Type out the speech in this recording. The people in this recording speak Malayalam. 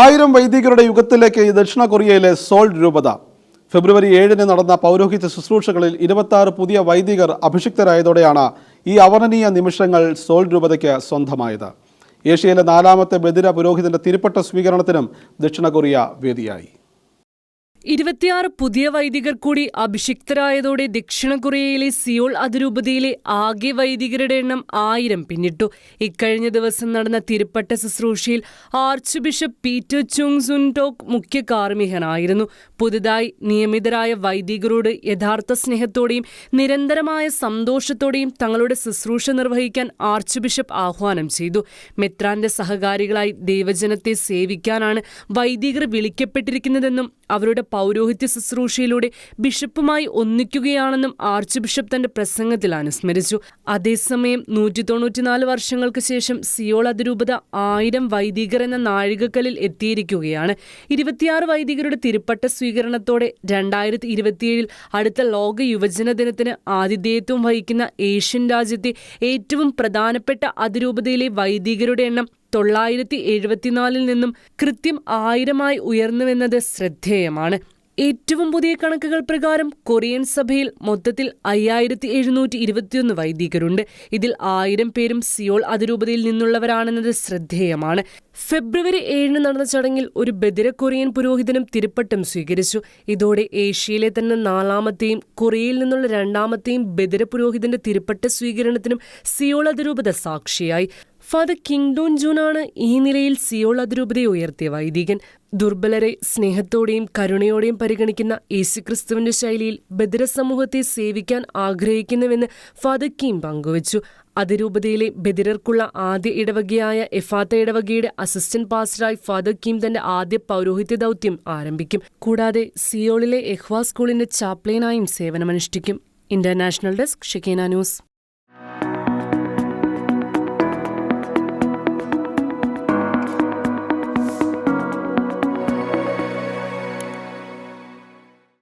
ആയിരം വൈദികരുടെ യുഗത്തിലേക്ക് ദക്ഷിണ കൊറിയയിലെ സോൾ രൂപത. ഫെബ്രുവരി ഏഴിന് നടന്ന പൗരോഹിത്യ ശുശ്രൂഷകളിൽ ഇരുപത്തി പുതിയ വൈദികർ അഭിഷിക്തരായതോടെയാണ് ഈ അവർണനീയ നിമിഷങ്ങൾ സോൾ രൂപതയ്ക്ക് സ്വന്തമായത്. ഏഷ്യയിലെ നാലാമത്തെ ബദിര പുരോഹിതന്റെ തിരുപ്പട്ട സ്വീകരണത്തിനും ദക്ഷിണ കൊറിയ വേദിയായി. ഇരുപത്തിയാറ് പുതിയ വൈദികർ കൂടി അഭിഷിക്തരായതോടെ ദക്ഷിണ കൊറിയയിലെ സിയോൾ അതിരൂപതയിലെ ആകെ വൈദികരുടെ എണ്ണം ആയിരം പിന്നിട്ടു. ഇക്കഴിഞ്ഞ ദിവസം നടന്ന തിരുപ്പട്ട ശുശ്രൂഷയിൽ archbishop Peter Chung Soontaick മുഖ്യ കാർമികനായിരുന്നു പുതുതായി നിയമിതരായ വൈദികരോട് യഥാർത്ഥ സ്നേഹത്തോടെയും നിരന്തരമായ സന്തോഷത്തോടെയും തങ്ങളുടെ ശുശ്രൂഷ നിർവഹിക്കാൻ ആർച്ച് ബിഷപ്പ് ആഹ്വാനം ചെയ്തു. മെത്രാന്റെ സഹകാരികളായി ദൈവജനത്തെ സേവിക്കാനാണ് വൈദികർ വിളിക്കപ്പെട്ടിരിക്കുന്നതെന്നും അവരുടെ പൗരോഹിത്യ ശുശ്രൂഷയിലൂടെ ബിഷപ്പുമായി ഒന്നിക്കുകയാണെന്നും ആർച്ച് ബിഷപ്പ് തന്റെ പ്രസംഗത്തിൽ അനുസ്മരിച്ചു. അതേസമയം നൂറ്റി തൊണ്ണൂറ്റിനാല് വർഷങ്ങൾക്ക് ശേഷം സിയോൾ അതിരൂപത ആയിരം വൈദികർ എന്ന നാഴികക്കല്ലിൽ എത്തിയിരിക്കുകയാണ്. ഇരുപത്തിയാറ് വൈദികരുടെ തിരുപ്പട്ട സ്വീകരണത്തോടെ രണ്ടായിരത്തി ഇരുപത്തിയേഴിൽ അടുത്ത ലോക യുവജന ദിനത്തിന് ആതിഥേയത്വം വഹിക്കുന്ന ഏഷ്യൻ രാജ്യത്തെ ഏറ്റവും പ്രധാനപ്പെട്ട അതിരൂപതയിലെ വൈദികരുടെ എണ്ണം തൊള്ളായിരത്തി എഴുപത്തിനാലിൽ നിന്നും കൃത്യം ആയിരമായി ഉയർന്നുവെന്നത് ശ്രദ്ധേയമാണ്. ഏറ്റവും പുതിയ കണക്കുകൾ പ്രകാരം കൊറിയൻ സഭയിൽ മൊത്തത്തിൽ അയ്യായിരത്തി എഴുന്നൂറ്റി ഇരുപത്തിയൊന്ന് വൈദികരുണ്ട്. ഇതിൽ ആയിരം പേരും സിയോൾ അതിരൂപതയിൽ നിന്നുള്ളവരാണെന്നത് ശ്രദ്ധേയമാണ്. ഫെബ്രുവരി ഏഴിന് നടന്ന ചടങ്ങിൽ ഒരു ബദിര കൊറിയൻ പുരോഹിതനും തിരുപ്പട്ടം സ്വീകരിച്ചു. ഇതോടെ ഏഷ്യയിലെ തന്നെ നാലാമത്തെയും കൊറിയയിൽ നിന്നുള്ള രണ്ടാമത്തെയും ബദിര പുരോഹിതന്റെ തിരുപ്പട്ട സ്വീകരണത്തിനും സിയോൾ അതിരൂപത സാക്ഷിയായി. ഫാദർ കിങ്ഡോൺ ആണ് ഈ നിലയിൽ സിയോൾ അതിരൂപതയെ ഉയർത്തിയ വൈദികൻ. ദുർബലരെ സ്നേഹത്തോടെയും കരുണയോടെയും പരിഗണിക്കുന്ന യേശുക്രിസ്തുവിന്റെ ശൈലിയിൽ ബദിര സമൂഹത്തെ സേവിക്കാൻ ആഗ്രഹിക്കുന്നുവെന്ന് ഫാദർ കിം പങ്കുവച്ചു. അതിരൂപതയിലെ ബദിരർക്കുള്ള ആദ്യ ഇടവകയായ എഫാത്ത ഇടവകയുടെ അസിസ്റ്റന്റ് പാസ്റ്ററായി ഫാദർ കീം തന്റെ ആദ്യ പൗരോഹിത്യ ദൗത്യം ആരംഭിക്കും. കൂടാതെ സിയോളിലെ എഹ്വാ സ്കൂളിന്റെ ചാപ്ലൈനായും സേവനമനുഷ്ഠിക്കും. International desk Shekinah news.